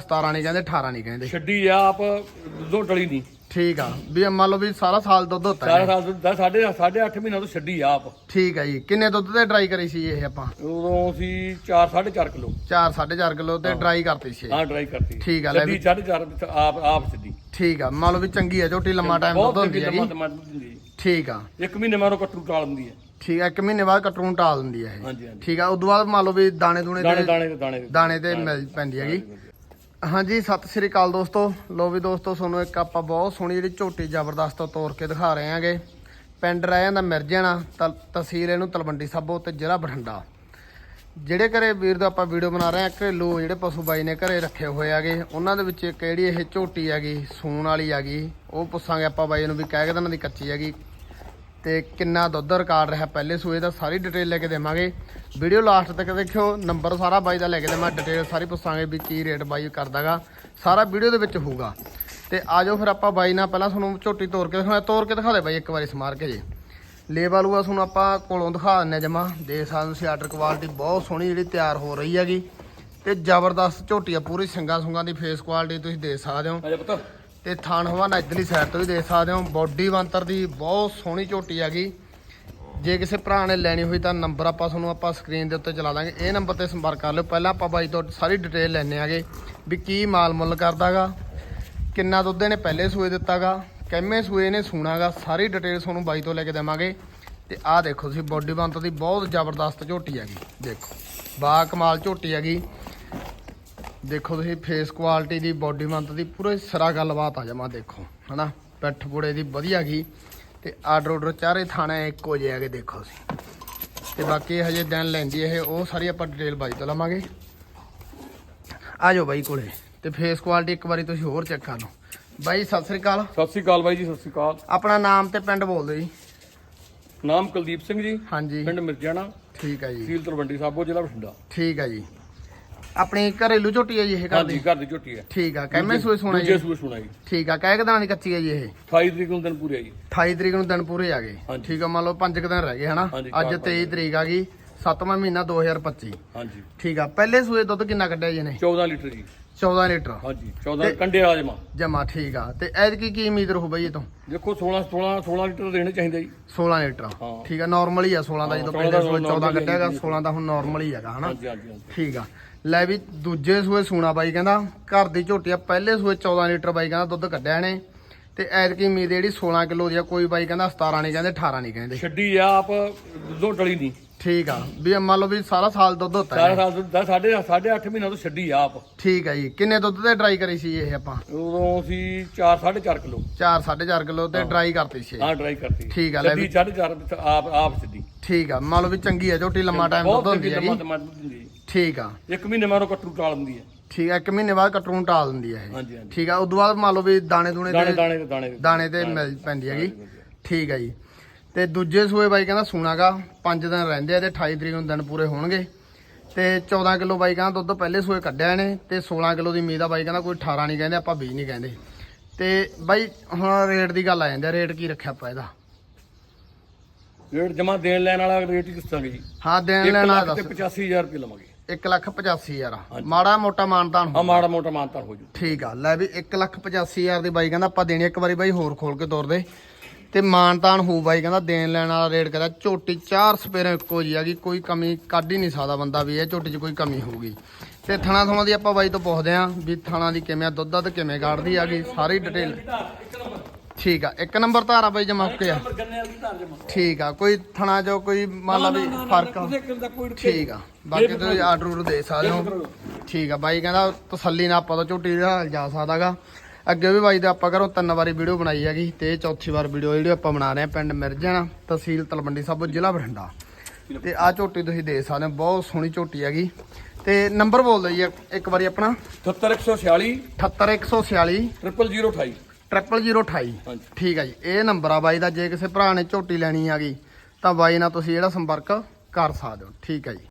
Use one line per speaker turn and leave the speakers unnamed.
17 ਨਹੀਂ ਕਹਿੰਦੇ 18 ਨਹੀਂ ਕਹਿੰਦੇ।
ਛੱਡੀ ਆ ਆਪ ਦੁੱਧੋਂ ਡਲੀ ਨਹੀਂ।
ਠੀਕ ਆ ਵੀ ਮੰਨ ਲਓ ਵੀ ਸਾਰਾ ਸਾਲ ਦੁੱਧ ਹੁੰਦਾ
ਸਾਰਾ
ਹੈ
ਸਾਲ ਦੁੱਧ ਦਾ ਸਾਢੇ ਸਾਢੇ ਅੱਠ ਮਹੀਨਾ ਤੋਂ ਛੱਡੀ ਆ ਆਪ।
ਠੀਕ ਆ ਜੀ ਕਿੰਨੇ ਦੁੱਧ ਤੇ ਡਰਾਈ ਕਰੀ ਸੀ ਇਹ ਆਪਾਂ?
ਉਦੋਂ ਸੀ 4 4.5 ਕਿਲੋ।
4 4.5 ਕਿਲੋ ਤੇ ਡਰਾਈ ਕਰਤੀ ਸੀ।
ਹਾਂ ਡਰਾਈ ਕਰਤੀ।
ਠੀਕ ਆ, ਲੈ
ਛੱਡੀ
ਵੀ-
4.5 ਆਪ ਆਪ ਛੱਡੀ।
ਠੀਕ ਆ ਮੰਨ ਲਓ ਵੀ ਚੰਗੀ ਆ ਝੋਟੀ ਲੰਮਾ ਟਾਈਮ ਦੁੱਧ ਹੁੰਦੀ ਹੈਗੀ।
ਲੰਮਾ ਦੁੱਧ ਦਿੰਦੀ ਹੈ।
ਠੀਕ ਆ।
ਇੱਕ ਮਹੀਨੇ ਮਾਰੋ ਕੱਟੂ ਟਾਲ ਦਿੰਦੀ ਹੈ।
ਠੀਕ ਆ ਇੱਕ ਮਹੀਨੇ ਬਾਅਦ ਕਟਰੂ ਟਾਲ ਦਿੰਦੀ ਹੈ ਇਹ।
ਹਾਂਜੀ ਹਾਂਜੀ।
ਠੀਕ ਆ ਉਦੋਂ ਬਾਅਦ ਮੰਨ ਲਓ ਵੀ ਦਾਣੇ ਦੂਣੇ
ਦਾਣੇ
ਤੇ
ਦਾਣੇ ਤੇ ਦਾਣੇ
ਦਾਣੇ ਤੇ ਮਿਲ ਪੈਂਦੀ ਹੈਗੀ। ਹਾਂਜੀ, ਸਤਿ ਸ੍ਰੀ ਅਕਾਲ ਦੋਸਤੋ। ਲੋ ਵੀ ਦੋਸਤੋ, ਤੁਹਾਨੂੰ ਇੱਕ ਆਪਾਂ ਬਹੁਤ ਸੋਹਣੀ ਜਿਹੜੀ ਝੋਟੀ ਜ਼ਬਰਦਸਤ ਤੋਰ ਕੇ ਦਿਖਾ ਰਹੇ ਹਾਂਗੇ। ਪਿੰਡ ਰਹਿ ਜਾਂਦਾ ਮਿਰਜਾਣਾ ਤਲ- ਤਹਿਸੀਲ ਇਹਨੂੰ ਤਲਵੰਡੀ ਸਾਬੋ ਤੇ ਜ਼ਿਲ੍ਹਾ ਬਠਿੰਡਾ। ਜਿਹੜੇ ਘਰੇ ਵੀਰ ਦਾ ਆਪਾਂ ਵੀਡੀਓ ਬਣਾ ਰਹੇ ਹਾਂ, ਘਰੇਲੂ ਜਿਹੜੇ ਪਸ਼ੂ ਬਾਈ ਨੇ ਘਰੇ ਰੱਖੇ ਹੋਏ ਆਗੇ ਉਹਨਾਂ ਦੇ ਵਿੱਚ ਕਿਹੜੀ ਇਹ ਝੋਟੀ ਹੈਗੀ, ਸੂਣ ਵਾਲੀ ਹੈਗੀ, ਉਹ ਪੁੱਛਾਂਗੇ ਆਪਾਂ ਬਾਈ ਨੂੰ ਵੀ ਕਹਿ ਕੇ ਦਿਨਾਂ ਦੀ ਕੱਚੀ ਹੈਗੀ। ਤੇ ਕਿੰਨਾ ਦੁੱਧ ਰਿਕਾਰਡ ਰਿਹਾ ਪਹਿਲੇ ਸੂਏ ਦਾ ਸਾਰੀ ਡਿਟੇਲ ਲੈ ਕੇ ਦੇਵਾਂਗੇ। ਵੀਡੀਓ ਲਾਸਟ ਤੱਕ ਦੇਖਿਓ ਨੰਬਰ ਸਾਰਾ ਬਾਈ ਦਾ ਲੈ ਕੇ ਦੇਵਾਂ ਡਿਟੇਲ ਸਾਰੀ ਪੁੱਛਾਂਗੇ ਵੀ ਕੀ ਰੇਟ ਬਾਈ ਕਰਦਾਗਾ। ਸਾਰਾ ਵੀਡੀਓ ਦੇ ਵਿੱਚ ਹੋਊਗਾ। ਤੇ ਆਜੋ ਫਿਰ ਆਪਾਂ ਬਾਈ ਨਾਲ ਪਹਿਲਾਂ ਤੁਹਾਨੂੰ ਝੋਟੀ ਤੋੜ ਕੇ ਦਿਖਾਉਣਾ ਤੋੜ ਕੇ ਦਿਖਾ ਦੇ ਬਾਈ ਇੱਕ ਵਾਰੀ ਸਮਾਰ ਕੇ ਜੀ। ਲੇਬਲ ਆ ਤੁਹਾਨੂੰ ਆਪਾਂ ਕੋਲੋਂ ਦਿਖਾ ਦਿੰਨੇ ਜਮਾ। ਦੇ ਸਕਦੇ ਤੁਸੀਂ ਆਰਡਰ ਕੁਆਲਿਟੀ ਬਹੁਤ ਸੋਹਣੀ ਜਿਹੜੀ ਤਿਆਰ ਹੋ ਰਹੀ ਹੈਗੀ। ਤੇ ਜ਼ਬਰਦਸਤ ਝੋਟੀ ਆ, ਪੂਰੀ ਸਿੰਗਾ ਸੁੰਗਾ ਦੀ ਫੇਸ ਕੁਆਲਿਟੀ ਤੁਸੀਂ ਦੇ ਸਕਦੇ ਹੋ। ਤੇ ਥਾਣ ਹਵਾਨਾ ਇਧਰਲੀ ਸਾਈਡ ਤੋਂ ਵੀ ਦੇਖ ਸਕਦੇ ਹੋ, ਬੋਡੀ ਬੰਤਰ ਦੀ ਬਹੁਤ ਸੋਹਣੀ ਝੋਟੀ ਹੈਗੀ। ਜੇ ਕਿਸੇ ਭਰਾ ਨੇ ਲੈਣੀ ਹੋਈ ਤਾਂ ਨੰਬਰ ਆਪਾਂ ਤੁਹਾਨੂੰ ਆਪਾਂ ਸਕਰੀਨ ਦੇ ਉੱਤੇ ਚਲਾ ਦਾਂਗੇ। ਇਹ ਨੰਬਰ ਤੇ ਸੰਪਰਕ ਕਰ ਲਿਓ। ਪਹਿਲਾਂ ਆਪਾਂ ਬਾਈ ਤੋਂ ਸਾਰੀ ਡਿਟੇਲ ਲੈਣੇ ਆਗੇ ਵੀ ਕੀ ਮਾਲ ਮੁੱਲ ਕਰਦਾਗਾ, ਕਿੰਨਾ ਦੁੱਧ ਇਹਨੇ ਪਹਿਲੇ ਸੂਏ ਦਿੱਤਾਗਾ ਕਿੰਨੇ ਸੂਏ ਨੇ ਸੂਣਾਗਾ, ਸਾਰੀ ਡਿਟੇਲ ਤੁਹਾਨੂੰ ਬਾਈ ਤੋਂ ਲੈ ਕੇ ਦੇਵਾਂਗੇ। ਤੇ ਆਹ ਦੇਖੋ ਤੁਸੀਂ ਬੋਡੀ ਬੰਤਰ ਦੀ ਬਹੁਤ ਜ਼ਬਰਦਸਤ ਝੋਟੀ ਹੈਗੀ। ਦੇਖੋ ਬਾ ਕਮਾਲ ਝੋਟੀ ਹੈਗੀ। ਦੇਖੋ ਤੁਸੀਂ ਫੇਸ ਕੁਆਲਿਟੀ ਦੀ ਬੋਡੀ ਮੰਤ ਦੀ ਪੂਰੇ ਸਿਰਾ ਗੱਲਬਾਤ ਆ ਜਾਵਾਂ ਦੇਖੋ ਹਨਾ? ਪਿੱਠ ਪੁੜੇ ਦੀ ਵਧੀਆ ਗਈ ਤੇ ਆਰਡਰ ਆਰਡਰ ਚਾਰੇ ਥਾਣੇ ਇੱਕੋ ਜਿਹੇ ਹੈਗੇ ਦੇਖੋ ਤੁਸੀਂ। ਤੇ ਬਾਕੀ ਹਜੇ ਦਿਨ ਲੈਂਦੀ ਇਹ ਉਹ ਸਾਰੀ ਆਪਾਂ ਡਿਟੇਲ ਬਾਈ ਤੋਂ ਲਵਾਂਗੇ। ਆ ਜਾਓ ਬਾਈ ਕੋਲੇ। ਤੇ ਫੇਸ ਕੁਆਲਿਟੀ ਇੱਕ ਵਾਰੀ ਤੁਸੀਂ ਹੋਰ ਚੈੱਕ ਕਰ ਲਓ। ਬਾਈ ਸਤਿ ਸ੍ਰੀ ਅਕਾਲ।
ਸਤਿ ਸ੍ਰੀ ਅਕਾਲ ਬਾਈ ਜੀ ਸਤਿ ਸ੍ਰੀ ਅਕਾਲ।
ਆਪਣਾ ਨਾਮ ਤੇ ਪਿੰਡ ਬੋਲ ਦਿਓ ਜੀ।
ਨਾਮ ਕੁਲਦੀਪ ਸਿੰਘ ਜੀ।
ਹਾਂਜੀ।
ਪਿੰਡ ਮਿਰਜਾਣਾ।
ਠੀਕ ਹੈ ਜੀ।
ਤਹਿਸੀਲ ਤਲਵੰਡੀ ਸਾਬੋ ਜ਼ਿਲ੍ਹਾ ਬਠਿੰਡਾ।
ਠੀਕ ਹੈ ਜੀ। ਆਪਣੀ ਘਰੇਲੂ ਝੋਟੀ ਹੈ ਜੀ ਇਹ
ਹਾਂਜੀ
ਕਰਦੇ
ਘਰ ਦੀ ਝੋਟੀ ਹੈ।
ਠੀਕ ਆ ਕਿੰਨੇ ਸੂਏ ਸੋਣਾ
ਦੂਜੇ
ਜੀ
ਸੂਏ ਸੁਣਾ ਜੀ।
ਠੀਕ ਆ ਕਹਿ ਕਦਾਂ ਦੀ ਕੱਚੀ ਹੈ ਜੀ ਇਹ?
28 ਤਰੀਕ ਨੂੰ ਦਿਨ ਪੂਰੇ ਆ ਜੀ।
28 ਤਰੀਕ ਨੂੰ ਦਿਨ ਪੂਰੇ ਆ ਗਏ।
ਹਾਂਜੀ।
ਠੀਕ ਆ ਮੰਨ ਲਓ 5 ਦਿਨ ਰਹਿ ਗਏ ਹਨਾ?
ਹਾਂਜੀ,
ਅੱਜ
ਚਾਰ ਪੰਜ
23 ਤਰੀਕ ਆ ਗਈ 7ਵਾਂ ਮਹੀਨਾ 2025
ਹਾਂਜੀ।
ਠੀਕ ਆ ਪਹਿਲੇ ਸੂਏ ਦੁੱਧ ਕਿੰਨਾ ਕੱਢਿਆ ਜੀ ਨੇ
14 ਲੀਟਰ ਜੀ।
14 ਲੀਟਰ।
ਹਾਂਜੀ 14
ਤੇ-
ਕੰਡੇ ਰਾਜਮਾ
ਜਮਾ। ਠੀਕ ਆ। ਤੇ ਐਤਕੀ ਕੀ ਉਮੀਦ ਰਹੂ ਬਈ ਇਹ ਤੋਂ?
ਦੇਖੋ 16 16 16 ਲੀਟਰ ਦੇਣੇ ਚਾਹੀਦੇ ਜੀ।
16 ਲੀਟਰ।
ਹਾਂ।
ਠੀਕ ਆ ਨਾਰਮਲ ਹੀ ਆ 16 ਦਾ
ਹਾਂ,
ਜਦੋਂ
16
ਪਹਿਲੇ
ਦਾ
ਸੂਏ 14
normal ਹੀ
ਕੱਢਿਆਗਾ
ਹੈ।
16 ਦਾ ਹੁਣ ਨਾਰਮਲ ਹੀ ਹੈਗਾ ਹਨਾ?
ਹਾਂਜੀ ਹਾਂਜੀ ਹਾਂਜੀ।
ਠੀਕ ਆ। ਲੈ ਵੀ ਦੂਜੇ ਸੂਏ ਸੂਣਾ ਬਾਈ ਕਹਿੰਦਾ ਘਰ ਦੀ ਝੋਟੀ ਆ ਪਹਿਲੇ ਸੂਏ 14 ਲੀਟਰ ਬਾਈ ਕਹਿੰਦਾ ਦੁੱਧ ਕੱਢਿਆ ਨੇ ਤੇ ਐਤਕੀ ਉਮੀਦ ਜਿਹੜੀ 16 ਕਿਲੋ ਦੀ ਆ ਕੋਈ ਬਾਈ ਕਹਿੰਦਾ 17 ਨਹੀਂ ਕਹਿੰਦੇ 18 ਨਹੀਂ ਕਹਿੰਦੇ।
ਛੱਡੀ ਆ ਆਪ ਦੁੱਧੋਂ ਡਲੀ ਨਹੀਂ
ਠੀਕ ਆ ਵੀ ਮੰਨ ਲਓ ਵੀ ਸਾਰਾ ਸਾਲ ਦੁੱਧ ਹੁੰਦਾ
ਸਾਰਾ ਸਾਲ ਦੁੱਧ ਦਾ ਸਾਢੇ ਸਾਢੇ ਅੱਠ ਮਹੀਨਾ ਤੋਂ ਛੱਡੀ ਆ ਆਪ।
ਠੀਕ ਆ ਜੀ ਕਿੰਨੇ ਦੁੱਧ ਤੇ ਡਰਾਈ ਕਰੀ ਸੀ ਇਹ ਆਪਾਂ?
ਉਦੋਂ ਸੀ 4 4.5 ਕਿਲੋ।
4 4.5 ਕਿਲੋ ਤੇ ਡਰਾਈ ਕਰਤੀ ਸੀ।
ਹਾਂ ਡਰਾਈ ਕਰਤੀ।
ਠੀਕ ਆ, ਲੈ
ਛੱਡੀ
ਵੀ-
4.5 ਆਪ ਆਪ ਛੱਡੀ।
ਠੀਕ ਆ ਮੰਨ ਲਓ ਵੀ ਚੰਗੀ ਆ ਝੋਟੀ ਲੰਮਾ ਟਾਈਮ ਦੁੱਧ ਹੁੰਦੀ
ਹੈ।
ਠੀਕ ਆ।
ਇੱਕ ਮਹੀਨੇ ਮਾਰੋ ਕੱਟੂ ਟਾਲ ਦਿੰਦੀ ਹੈ।
ਠੀਕ ਆ ਇੱਕ ਮਹੀਨੇ ਬਾਅਦ ਕਟਰੂ ਟਾਲ ਦਿੰਦੀ ਆ ਇਹ।
ਹਾਂਜੀ ਹਾਂਜੀ।
ਠੀਕ ਆ ਉਦੋਂ ਬਾਅਦ ਮੰਨ ਲਓ ਵੀ ਦਾਣੇ ਦੂਣੇ
ਦਾਣੇ
ਤੇ
ਦਾਣੇ ਤੇ ਦਾਣੇ ਤੇ
ਦਾਣੇ ਤੇ ਮਿਲ ਪੈਂਦੀ ਹੈਗੀ। ਠੀਕ ਆ ਜੀ। ਤੇ ਦੂਜੇ ਸੂਏ ਬਾਈ ਕਹਿੰਦਾ ਸੂਣਾਗਾ 5 ਦਿਨ ਰਹਿੰਦੇ ਆ ਤੇ 28 ਤਰੀਕ ਨੂੰ ਦਿਨ ਪੂਰੇ ਹੋਣਗੇ। ਤੇ 14 ਕਿਲੋ ਬਾਈ ਕਹਿੰਦਾ ਦੁੱਧ ਪਹਿਲੇ ਸੂਏ ਕੱਢਿਆ ਇਹਨੇ ਤੇ 16 ਕਿਲੋ ਦੀ ਉਮੀਦ ਆ ਬਾਈ ਕਹਿੰਦਾ ਕੋਈ 18 ਨਹੀਂ ਕਹਿੰਦੇ ਆਪਾਂ 20 ਨਹੀਂ ਕਹਿੰਦੇ। ਤੇ ਬਾਈ ਹੁਣ ਰੇਟ ਦੀ ਗੱਲ ਆ ਜਾਂਦੀ ਆ ਰੇਟ ਕੀ ਰੱਖਿਆ ਆਪਾਂ ਇਹਦਾ?
ਰੇਟ ਜਮਾ ਦੇਣ ਲੈਣ ਵਾਲਾ ਰੇਟ ਹੀ ਦੱਸਾਂਗੇ ਜੀ।
ਹਾਂ ਦੇਣ
1
ਲੈਣਾ
ਲੱਖ ਤੇ
ਦੱਸ।
85000 ਰੁਪਏ ਲਵਾਂਗੇ।
1 ਲੱਖ 85 ਹਜ਼ਾਰ
ਹਾਂਜੀ।
ਮਾੜਾ ਮੋਟਾ ਮਾਨਤਾਨ
ਆ ਮਾੜਾ ਮੋਟਾ ਮਾਨਤਾ ਹੋ ਜੂ।
ਠੀਕ ਆ ਲੈ ਵੀ 1 ਲੱਖ 85 ਹਜ਼ਾਰ ਦੀ ਬਾਈ ਕਹਿੰਦਾ ਆਪਾਂ ਦੇਣੀ ਇੱਕ ਵਾਰੀ ਬਾਈ ਹੋਰ ਖੋਲ ਕੇ ਤੋਰ ਦੇ। ਤੇ ਮਾਨਤਾਨ ਹੋਊ ਬਾਈ ਕਹਿੰਦਾ ਦੇਣ ਲੈਣ ਵਾਲਾ ਰੇਟ ਕਹਿੰਦਾ ਝੋਟੀ ਚਾਰ ਸਪੇਰਾਂ ਇੱਕੋ ਜੀ ਹੈਗੀ ਕੋਈ ਕਮੀ ਕੱਢ ਹੀ ਨਹੀਂ ਸਕਦਾ ਬੰਦਾ ਵੀ ਇਹ ਝੋਟੀ 'ਚ ਕੋਈ ਕਮੀ ਹੋਊਗੀ। ਤੇ ਥਣਾ ਥਣਾ ਦੀ ਆਪਾਂ ਬਾਈ ਤੋਂ ਪੁੱਛਦੇ ਆਂ ਵੀ ਥਣਾ ਦੀ ਕਿਵੇਂ ਆ ਦੁੱਧ ਦੱਧ ਕਿਵੇਂ ਕੱਢਦੀ ਹੈਗੀ ਸਾਰੀ ਡਿਟੇਲ ਠੀਕ ਆ ਇੱਕ ਨੰਬਰ ਧਾਰਾ ਬਾਈ ਜਮਾ ਓਕੇ ਆ।
ਗੰਨੇ ਵਾਲੀ ਧਾਰ ਜਮਾ।
ਠੀਕ ਆ ਕੋਈ ਥਣਾ ਜੋ ਕੋਈ ਮੰਨ ਲਾ ਵੀ ਫ਼ਰਕ ਠੀਕ ਆ ਬਾਕੀ ਤੁਸੀਂ ਆਰਡਰ ਉਰ ਦੇ ਸਕਦੇ ਹੋ। ਠੀਕ ਆ ਬਾਈ ਕਹਿੰਦਾ ਤਸੱਲੀ ਨਾਲ ਆਪਾਂ ਤਾਂ ਝੋਟੀ ਦਾ ਹਾਲ ਜਾ ਸਕਦਾਗਾ। ਅੱਗੇ ਵੀ ਬਾਈ ਦਾ ਆਪਾਂ ਘਰੋਂ ਤਿੰਨ ਵਾਰੀ ਵੀਡੀਓ ਬਣਾਈ ਹੈਗੀ ਤੇ ਇਹ ਚੌਥੀ ਵਾਰ ਵੀਡੀਓ ਜਿਹੜੀ ਆਪਾਂ ਬਣਾ ਰਹੇ ਆ ਪਿੰਡ ਮਿਰਜਾਣਾ ਤਹਿਸੀਲ ਤਲਵੰਡੀ ਸਾਬੋ ਜ਼ਿਲ੍ਹਾ ਬਠਿੰਡਾ। ਤੇ ਆ ਝੋਟੀ ਤੁਸੀਂ ਦੇ ਸਕਦੇ ਹੋ ਬਹੁਤ ਸੋਹਣੀ ਝੋਟੀ ਹੈਗੀ। ਤੇ ਨੰਬਰ ਬੋਲ ਦਿਓ ਜੀ ਇੱਕ- ਇੱਕ ਵਾਰੀ ਆਪਣਾ
78146
78146
00028
00028
ਹਾਂਜੀ।
ਠੀਕ ਹੈ ਜੀ ਇਹ ਨੰਬਰ ਆ ਬਾਈ ਦਾ ਜੇ ਕਿਸੇ ਭਰਾ ਨੇ ਝੋਟੀ ਲੈਣੀ ਹੈਗੀ ਤਾਂ ਬਾਈ ਨਾਲ ਤੁਸੀਂ ਜਿਹੜਾ ਸੰਪਰਕ ਕਰ ਸਕਦੇ ਹੋ। ਠੀਕ ਹੈ ਜੀ।